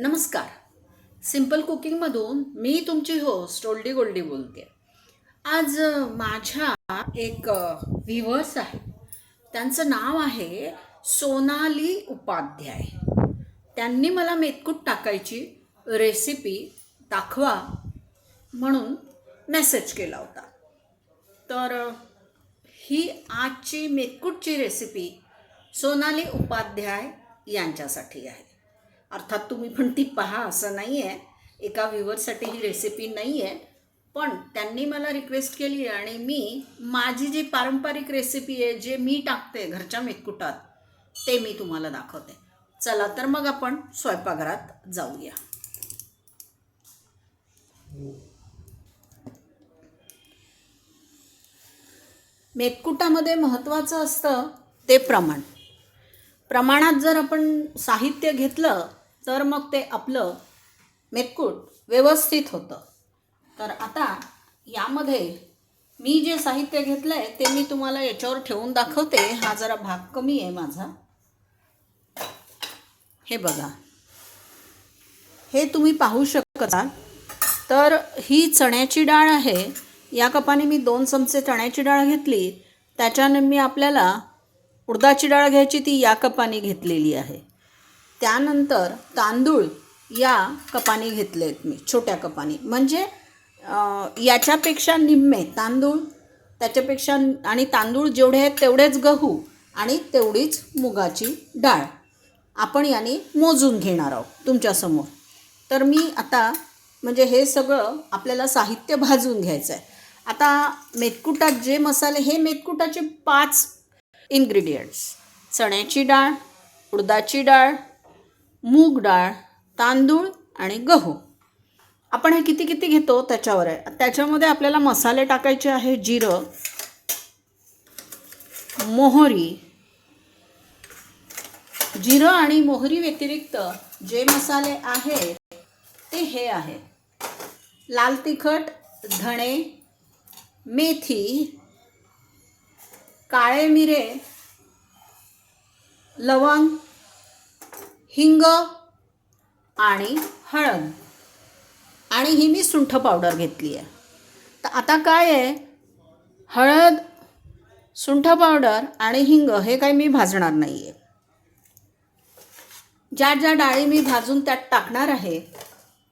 नमस्कार. सिंपल कुकिंगमधून मी तुमची होस्ट ओल्डी गोल्डी बोलते. आज माझ्या एक व्हिवर्स आहे त्यांचं नाव आहे सोनाली उपाध्याय. त्यांनी मला मेतकूट टाकायची रेसिपी दाखवा म्हणून मेसेज केला होता. तर ही आजची मेतकूटची रेसिपी सोनाली उपाध्याय यांच्यासाठी आहे. अर्थात तुम्ही पण ती पहा असं नाही आहे एका व्ह्युअरसाठी ही रेसिपी नाही आहे पण त्यांनी मला रिक्वेस्ट केली आणि मी माझी जी पारंपरिक रेसिपी आहे जे मी टाकते घरच्या मेतकुटात ते मी तुम्हाला दाखवते. चला तर मग आपण स्वयंपाकघरात जाऊया. मेतकुटामध्ये महत्त्वाचं असतं ते प्रमाण. प्रमाणात जर आपण साहित्य घेतलं तर मग ते आपलं मेतकूट व्यवस्थित होतं. तर आता यामध्ये मी जे साहित्य घेतलं आहे ते मी तुम्हाला याच्यावर ठेवून दाखवते. हा जरा भाग कमी आहे माझा. हे बघा. हे तुम्ही पाहू शकता. तर ही चण्याची डाळ आहे. या कपाने मी दोन चमचे चण्याची डाळ घेतली. त्याच्याने मी आपल्याला उडदाची डाळ घ्यायची ती या कपाने घेतलेली आहे. त्यानंतर तांदूळ या कपाने घेतले आहेत मी छोट्या कपाने. म्हणजे याच्यापेक्षा निम्मे तांदूळ त्याच्यापेक्षा आणि तांदूळ जेवढे आहेत तेवढेच गहू आणि तेवढीच मुगाची डाळ आपण याने मोजून घेणार आहोत तुमच्यासमोर तर मी आता म्हणजे हे सगळं आपल्याला साहित्य भाजून घ्यायचं आहे. आता मेतकुटात जे मसाले हे मेतकुटाचे पाच इन्ग्रेडियंट्स चण्याची डाळ उडदाची डाळ मूग डाळ तांदूळ आणि गहू. आपण हे किती किती घेतो त्याच्यावर आहे. त्याच्यामध्ये आपल्याला मसाले टाकायचे आहे जिरं मोहरी. जिरं आणि मोहरी व्यतिरिक्त जे मसाले आहेत ते हे आहे. लाल तिखट धणे मेथी काळे मिरे लवंग हिंग आणि हळद. आणि ही मी सुंठ पावडर घेतली आहे. तर आता काय आहे? हळद सुंठ पावडर आणि हिंग हे काही मी भाजणार नाही आहे ज्या ज्या डाळी मी भाजून त्यात टाकणार आहे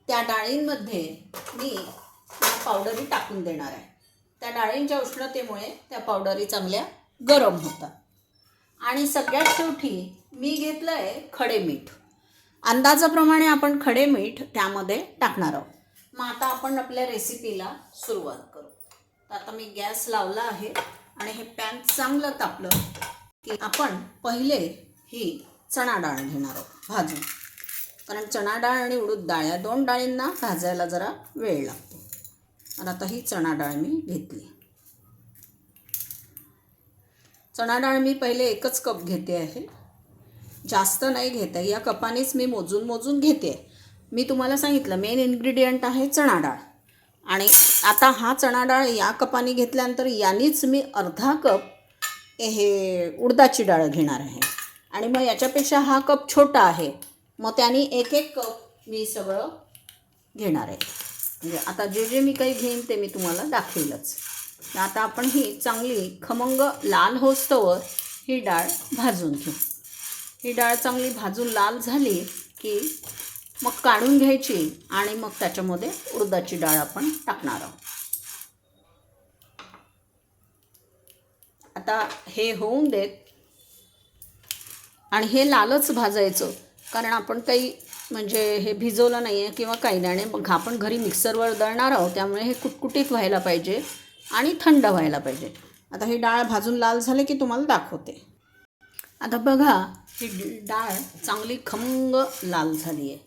त्या डाळींमध्ये मी पावडरी टाकून देणार आहे. त्या डाळींच्या उष्णतेमुळे त्या पावडरी चांगल्या गरम होतात. आणि सगळ्यात शेवटी मी घेतलं आहे खडे मीठ. अंदाजाप्रमाणे आपण खडे मीठ त्यामध्ये टाकणार आहोत. मग आता आपण आपल्या रेसिपीला सुरुवात करू. तर आता मी गॅस लावला आहे आणि हे पॅन चांगलं तापलं की आपण पहिले ही चणा डाळ घेणार आहोत भाजून. कारण चणा डाळ आणि उडूद डाळ या दोन डाळींना भाजायला जरा वेळ लागतो. आणि आता ही चणा डाळ मी घेतली. चणा डाळ मी पहिले एकच कप घेते आहे. जास्त नाही घेत आहे. या कपानेच मी मोजून मोजून घेते मी तुम्हाला सांगितलं मेन इन्ग्रेडियंट आहे चणा डाळ आणि आता हा चणा डाळ या कपाने घेतल्यानंतर यानीच मी अर्धा कप हे उडदाची डाळ घेणार आहे. आणि मग याच्यापेक्षा हा कप छोटा आहे. मग त्याने एक एक कप मी सगळं घेणार आहे. म्हणजे आता जे जे मी काही घेईन ते मी तुम्हाला दाखवेलच. आता आपण ही चांगली खमंग लाल होस्तवर ही डाळ भाजून घेऊ. ही डाळ चांगली भाजून लाल झाली की मग काढून घ्यायची आणि मग त्याच्यामध्ये उडदाची डाळ आपण टाकणार आहोत. आता हे होऊन देत आणि हे लालच भाजायचं कारण आपण काही म्हणजे हे भिजवलं नाही आहे किंवा काही नाही आणि मग आपण घरी मिक्सरवर दळणार आहोत त्यामुळे हे कुटकुटीत व्हायला पाहिजे. आणि थंड व्हायला पाहिजे. आता ही डाळ भाजून लाल झाले की तुम्हाला दाखवते. आता बघा ही डाळ चांगली खमंग लाल झाली आहे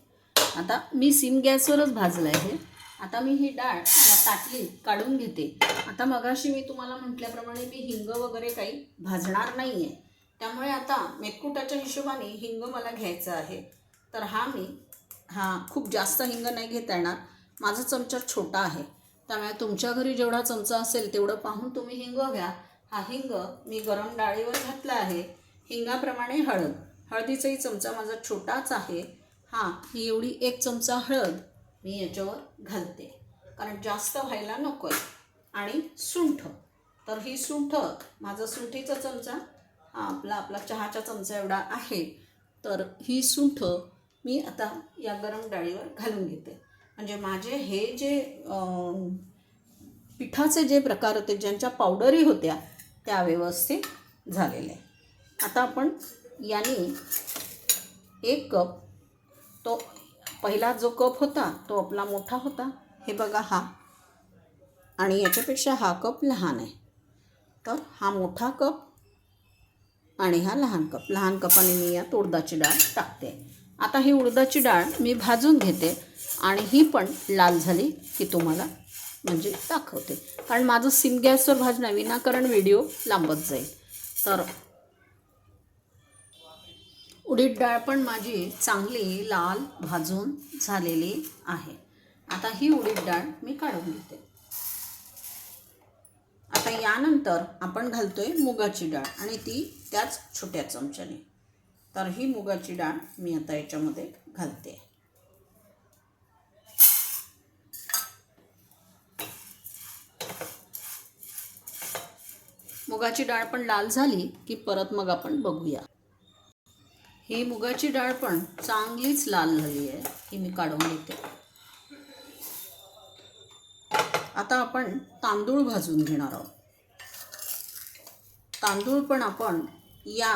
आता मी सिम गॅसवरच भाजलं आहे आता मी ही डाळ या ताटलीत काढून घेते. आता मगाशी मी तुम्हाला म्हटल्याप्रमाणे मी हिंग वगैरे काही भाजणार नाही आहे त्यामुळे आता मेतकुटाच्या हिशोबाने हिंग मला घ्यायचं आहे. तर हा मी हा खूप जास्त हिंग नाही घेता येणार. माझा चमचा छोटा आहे. त्यामुळे तुमच्या घरी जेवढा चमचा असेल तेवढं पाहून तुम्ही हिंग घ्या. हा हिंग मी गरम डाळीवर घातला आहे. हिंगाप्रमाणे हळद. हळदीचाही चमचा माझा छोटाच आहे. हां ही एवढी एक चमचा हळद मी याच्यावर घालते. कारण जास्त व्हायला नको आहे आणि सुंठ. तर ही सुंठ माझा सुंठीचा चमचा हा आपला आपला चहाच्या चमचा एवढा आहे. तर ही सुंठ मी आता या गरम डाळीवर घालून घेते. म्हणजे माझे हे जे पिठाचे जे प्रकार होते ज्यांच्या पावडरी होत्या त्या व्यवस्थित झालेल्या आहे आता आपण याने एक कप तो पहिला जो कप होता तो आपला मोठा होता. हे बघा हा. आणि याच्यापेक्षा हा कप लहान आहे. तर हा मोठा कप आणि हा लहान कप. लहान कपाने मी यात उडदाची डाळ टाकते. आता ही उडदाची डाळ मी भाजून घेते. आणि ही पण लाल झाली की तुम्हाला म्हणजे दाखवते. कारण माझं सिम गॅसवर भाजणं विनाकारण व्हिडिओ लांबत जाईल. तर उडीद डाळ पण माझी चांगली लाल भाजून झालेली आहे. आता ही उडीद डाळ मी काढून घेते. आता यानंतर आपण घालतोय मुगाची डाळ आणि ती त्याच छोट्या चमच्याने. तर ही मुगाची डाळ मी आता याच्यामध्ये घालते. मुगाची डाळ पण लाल झाली की परत मग आपण बघूया. ही मुगाची डाळ पण चांगलीच लाल झाली आहे ही मी काढून घेते. आता आपण तांदूळ भाजून घेणार आहोत. तांदूळ पण आपण या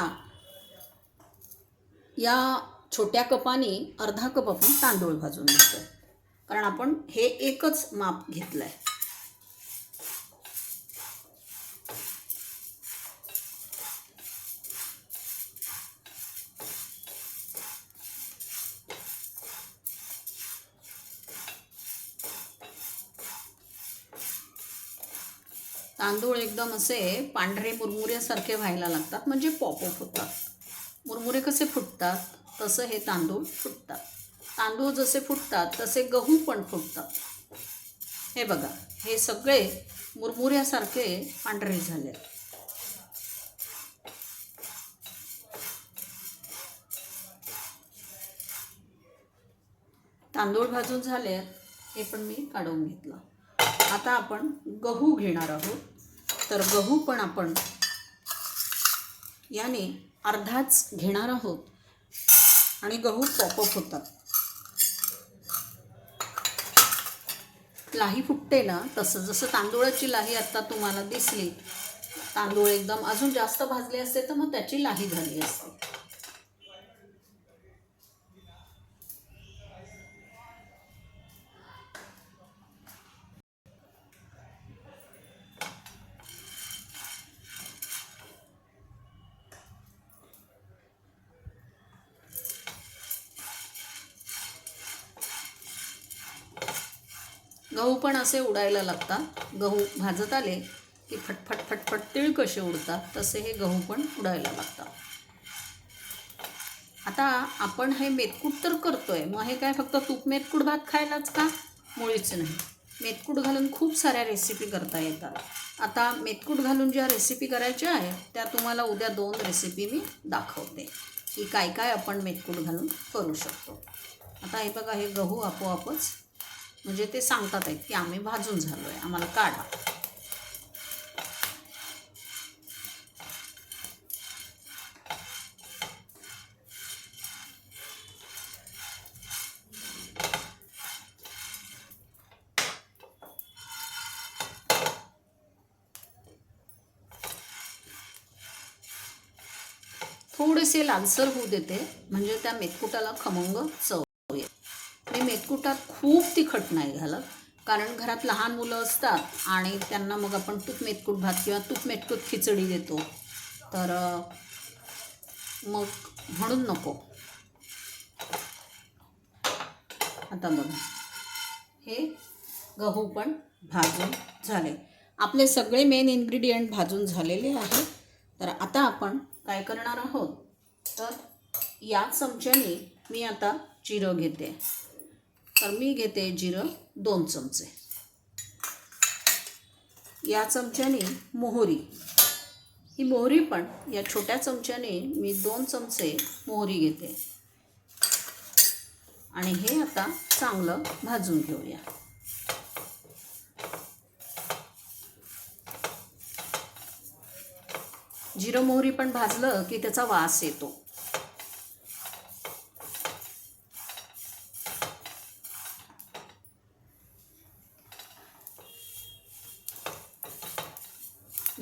या छोट्या कपाने अर्धा कप आपण तांदूळ भाजून घेतो कारण आपण हे एकच माप घेतलं आहे तांदूळ एकदम असे पांढरे मुरमुऱ्यासारखे व्हायला लागतात म्हणजे पॉपअप होतात. मुरमुरे कसे फुटतात तसं हे तांदूळ फुटतात. तांदूळ जसे फुटतात तसे गहू पण फुटतात. हे बघा हे सगळे मुरमुऱ्यासारखे पांढरे झाले तांदूळ भाजून झाले हे पण मी काढून घेतलं. आता आपण गहू घेणार आहोत. तर गहू पण आपण याने अर्धाच घेणार आहोत. आणि गहू पॉपअप होतात. लाही फुटते ना तसं जसं तांदूळाची लाही आत्ता तुम्हाला दिसली तांदूळ एकदम अजून जास्त भाजले असते तर मग त्याची लाही झाली असते. गहू पण असे उडायला लागतात. गहू भाजत आले की फटफट फटफट तिळ कसे उडतात तसे हे गहू पण उडायला लागतात. आता आपण हे मेतकूट तर करतोय. मग हे काय फक्त तूप मेतकूट भात खायलाच का? मुळीच नाही. मेतकूट घालून खूप साऱ्या रेसिपी करता येतात. आता मेतकूट घालून ज्या रेसिपी करायच्या आहेत त्या तुम्हाला उद्या दोन रेसिपी मी दाखवते की काय काय आपण मेतकूट घालून करू शकतो. आता हे बघा हे गहू आपोआपच म्हणजे ते सांगतात आहेत की आम्ही भाजून झालो आहे आम्हाला काढा. थोडेसे लालसर होऊ देते म्हणजे त्या मेथकुटाला खमंग चव. मेतकुटात खूप तिखट नाही घालत. कारण घरात लहान मुलं असतात आणि त्यांना मग आपण तूप मेतकूट भात किंवा तूप मेतकूट खिचडी देतो. तर मग म्हणून नको. आता बघा. हे गहू पण भाजून झाले. आपले सगळे मेन इन्ग्रेडियंट भाजून झालेले आहेत तर आता आपण काय करणार आहोत? तर या चमच्याने मी आता जिरं घेते. तर मी घेते जिरं दोन चमचे. या चमच्याने मोहरी. ही मोहरी पण या छोट्या चमच्याने मी दोन चमचे मोहरी घेते. आणि हे आता चांगलं भाजून घेऊया. जिरं मोहरी पण भाजलं की त्याचा वास येतो.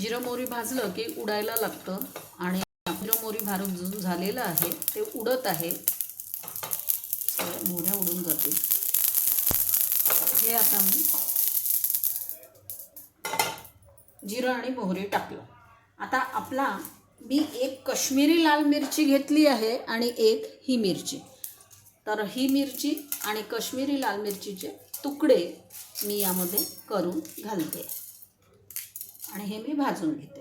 जिरं मोहरी भाजलं की उडायला लागतं आणि जिरं मोहरी भाजून झालेलं आहे ते उडत आहे. सगळ्या मोहऱ्या उडून जातील. हे आता मी जिरं आणि मोहरी टाकलं. आता आपला मी एक कश्मीरी लाल मिरची घेतली आहे आणि एक ही मिरची. तर ही मिरची आणि कश्मीरी लाल मिरचीचे तुकडे मी यामध्ये करून घालते. आणि हे मी भाजून घेते.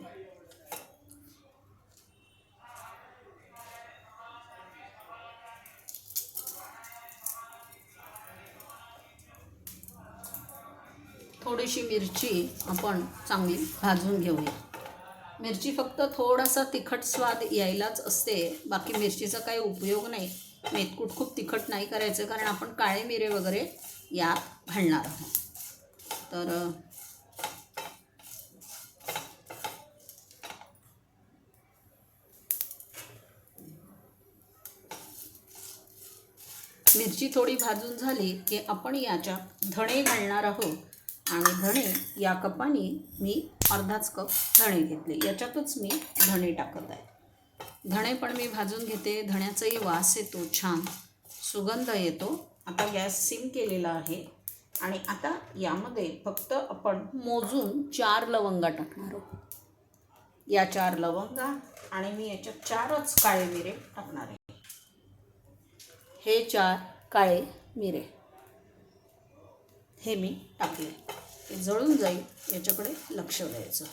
थोडीशी मिरची आपण चांगली भाजून घेऊया. मिरची फक्त थोडासा तिखट स्वाद यायलाच असते. बाकी मिरचीचा काही उपयोग नाही. मेतकूट खूप तिखट नाही करायचं कारण आपण काळे मिरे वगैरे यात घालणार आहोत. तर मिरची थोडी भाजून झाली की आपण याच्यात धणे घालणार आहोत. आणि धणे या कपाने मी अर्धाच कप धणे घेतले. याच्यातच मी धणे टाकत आहे. धणे पण मी भाजून घेते. धण्याचाही वास येतो छान. सुगंध येतो. आता गॅस सिम केलेला आहे. आणि आता यामध्ये फक्त आपण मोजून चार लवंगा टाकणार आहोत. या चार लवंगा आणि मी याच्यात चारच काळे मिरे टाकणार आहे. हे चार काळे मिरे. हे मी टाकले. हे जळून जाईल याच्याकडे लक्ष द्यायचं.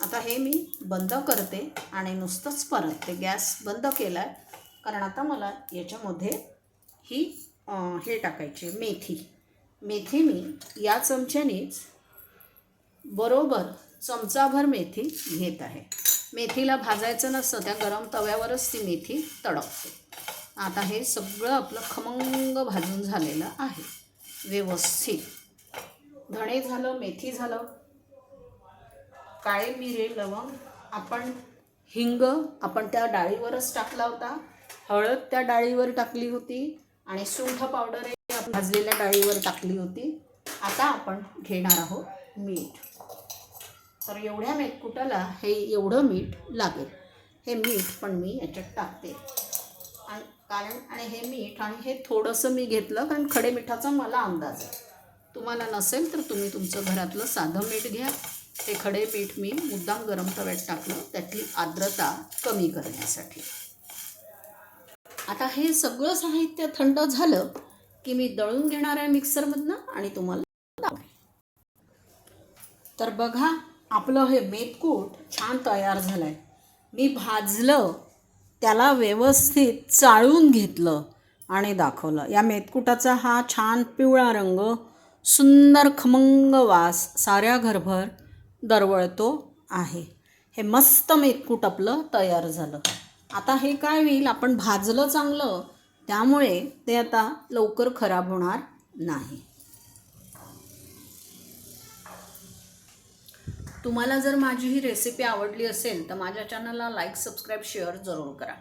आता हे मी बंद करते आणि नुसतंच परतते गॅस बंद केला आहे कारण आता मला याच्यामध्ये ही हे टाकायची मेथी. मेथी मी या चमच्यानेच बरोबर चमचाभर मेथी घेत आहे. मेथीला भाजायचं नसतं त्या गरम तव्यावरच ती मेथी तडकते आता हे सगळं आपलं खमंग भाजून झालेलं आहे. व्यवस्थित. धणे झालं मेथी झालं काळे मिरे लवंग आपण हिंग आपण त्या डाळीवरच टाकला होता. हळद त्या डाळीवर टाकली होती आणि सुंठ पावडरही आपण भाजलेल्या डाळीवर टाकली होती. आता आपण घेणार आहोत मीठ. तर एवढ्या मेटकुटाला हे एवढं मीठ लागेल. हे मीठ पण मी याच्यात टाकते. आणि कारण आणि हे मीठ आणि हे थोडंसं मी घेतलं कारण खडे मिठाचा मला अंदाज आहे. तुम्हाला नसेल तर तुम्ही तुमचं घरातलं साधं मीठ घ्या. ते खडे मीठ मी मुद्दाम गरम तव्यात टाकलं. त्यातली आर्द्रता कमी करण्यासाठी. आता हे सगळं साहित्य थंड झालं की मी दळून घेणार आहे मिक्सरमधनं आणि तुम्हाला तर बघा आपलं हे मेतकूट छान तयार झालं आहे मी भाजलं त्याला व्यवस्थित चाळून घेतलं आणि दाखवलं. या मेतकुटाचा हा छान पिवळा रंग सुंदर खमंग वास साऱ्या घरभर दरवळतो आहे. हे मस्त मेतकूट आपलं तयार झालं. आता हे काय होईल? आपण भाजलं चांगलं त्यामुळे ते आता लवकर खराब होणार नाही. तुम्हाला जर माझी ही रेसिपी आवडली असेल तर माझ्या चॅनलला लाईक सबस्क्राईब शेअर जरूर करा.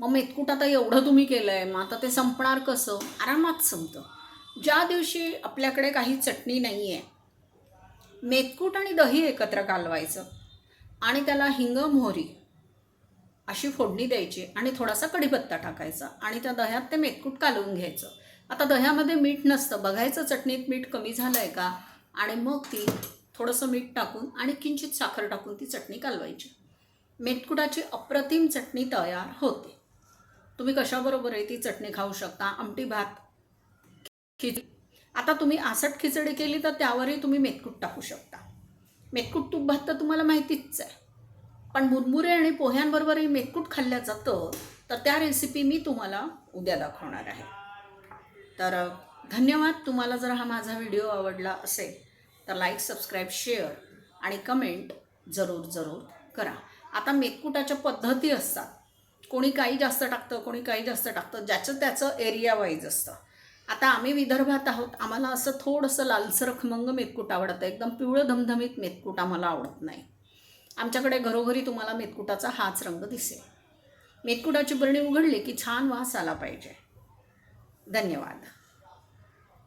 मग मेतकूट आता एवढं तुम्ही केलं आहे मग आता ते संपणार कसं? आरामात संपतं. ज्या दिवशी आपल्याकडे काही चटणी नाही आहे मेतकूट आणि दही एकत्र कालवायचं आणि त्याला हिंग मोहरी अशी फोडणी द्यायची आणि थोडासा कढीपत्ता टाकायचा आणि त्या दह्यात ते मेतकूट कालवून घ्यायचं. आता दह्यामध्ये मीठ नसतं. बघायचं चटणीत मीठ कमी झालं आहे का? आणि मग ती थोडंसं मीठ टाकून आणि किंचित साखर टाकून ती चटणी कालवायची. मेतकुटाची अप्रतिम चटणी तयार होते. तुम्ही कशाबरोबरही ती चटणी खाऊ शकता? आमटी भात खिचडी. आता तुम्ही आसट खिचडी केली तर त्यावरही तुम्ही मेतकूट टाकू शकता. मेतकूट तूप भात तर तुम्हाला माहितीच आहे. पण मुरमुरे आणि पोह्यांबरोबरही मेतकूट खाल्लं जातं तर त्या रेसिपी मी तुम्हाला उद्या दाखवणार आहे. तर धन्यवाद. तुम्हाला जर हा माझा व्हिडिओ आवडला असेल तर लाईक सबस्क्राईब शेअर आणि कमेंट जरूर जरूर करा. आता मेतकुटाच्या पद्धती असतात. कोणी काही जास्त टाकतं कोणी काही जास्त टाकतं. ज्याचं त्याचं एरिया वाईज असतं. आता आम्ही विदर्भात आहोत. आम्हाला असं थोडंसं लालसर खमंग मेतकूट आवडतं. एकदम पिवळं धमधमीत मेतकूट आम्हाला आवडत नाही. आमच्याकडे घरोघरी तुम्हाला मेतकुटाचा हाच रंग दिसेल. मेतकुटाची बरणी उघडली की छान वास आला पाहिजे. धन्यवाद.